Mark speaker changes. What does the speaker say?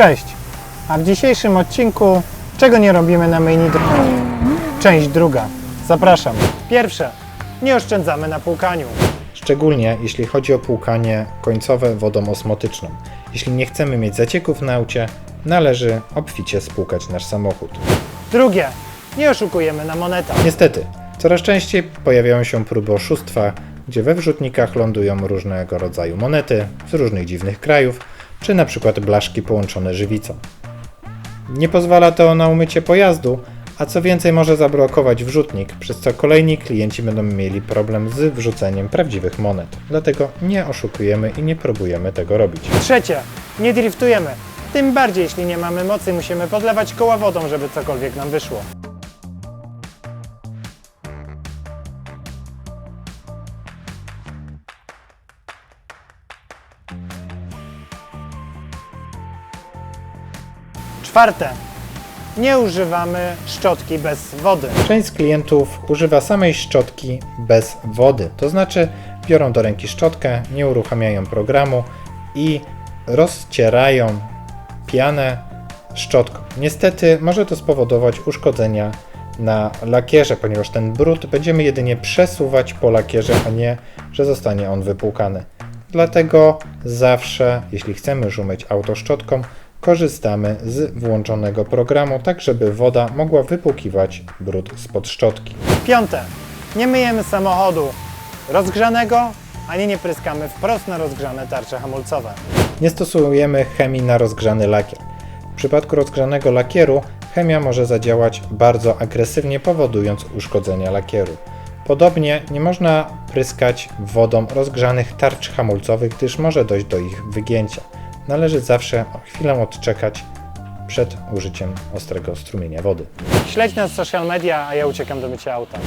Speaker 1: Cześć! A w dzisiejszym odcinku czego nie robimy na main Część druga. Zapraszam. Pierwsze. Nie oszczędzamy na płukaniu.
Speaker 2: Szczególnie jeśli chodzi o płukanie końcowe wodą osmotyczną. Jeśli nie chcemy mieć zacieków na aucie, należy obficie spłukać nasz samochód.
Speaker 1: Drugie. Nie oszukujemy na monetach.
Speaker 2: Niestety, coraz częściej pojawiają się próby oszustwa, gdzie we wrzutnikach lądują różnego rodzaju monety z różnych dziwnych krajów, czy na przykład blaszki połączone żywicą. Nie pozwala to na umycie pojazdu, a co więcej może zablokować wrzutnik, przez co kolejni klienci będą mieli problem z wrzuceniem prawdziwych monet. Dlatego nie oszukujemy i nie próbujemy tego robić.
Speaker 1: Trzecie. Nie driftujemy. Tym bardziej, jeśli nie mamy mocy, musimy podlewać koła wodą, żeby cokolwiek nam wyszło. Czwarte. Nie używamy szczotki bez wody.
Speaker 2: Część z klientów używa samej szczotki bez wody, to znaczy biorą do ręki szczotkę, nie uruchamiają programu i rozcierają pianę szczotką. Niestety może to spowodować uszkodzenia na lakierze, ponieważ ten brud będziemy jedynie przesuwać po lakierze, a nie, że zostanie on wypłukany. Dlatego zawsze, jeśli chcemy już umyć auto szczotką, korzystamy z włączonego programu, tak żeby woda mogła wypłukiwać brud spod szczotki.
Speaker 1: Piąte. Nie myjemy samochodu rozgrzanego, ani nie pryskamy wprost na rozgrzane tarcze hamulcowe.
Speaker 2: Nie stosujemy chemii na rozgrzany lakier. W przypadku rozgrzanego lakieru chemia może zadziałać bardzo agresywnie, powodując uszkodzenia lakieru. Podobnie nie można pryskać wodą rozgrzanych tarcz hamulcowych, gdyż może dojść do ich wygięcia. Należy zawsze chwilę odczekać przed użyciem ostrego strumienia wody.
Speaker 1: Śledź nas w social media, a ja uciekam do mycia auta.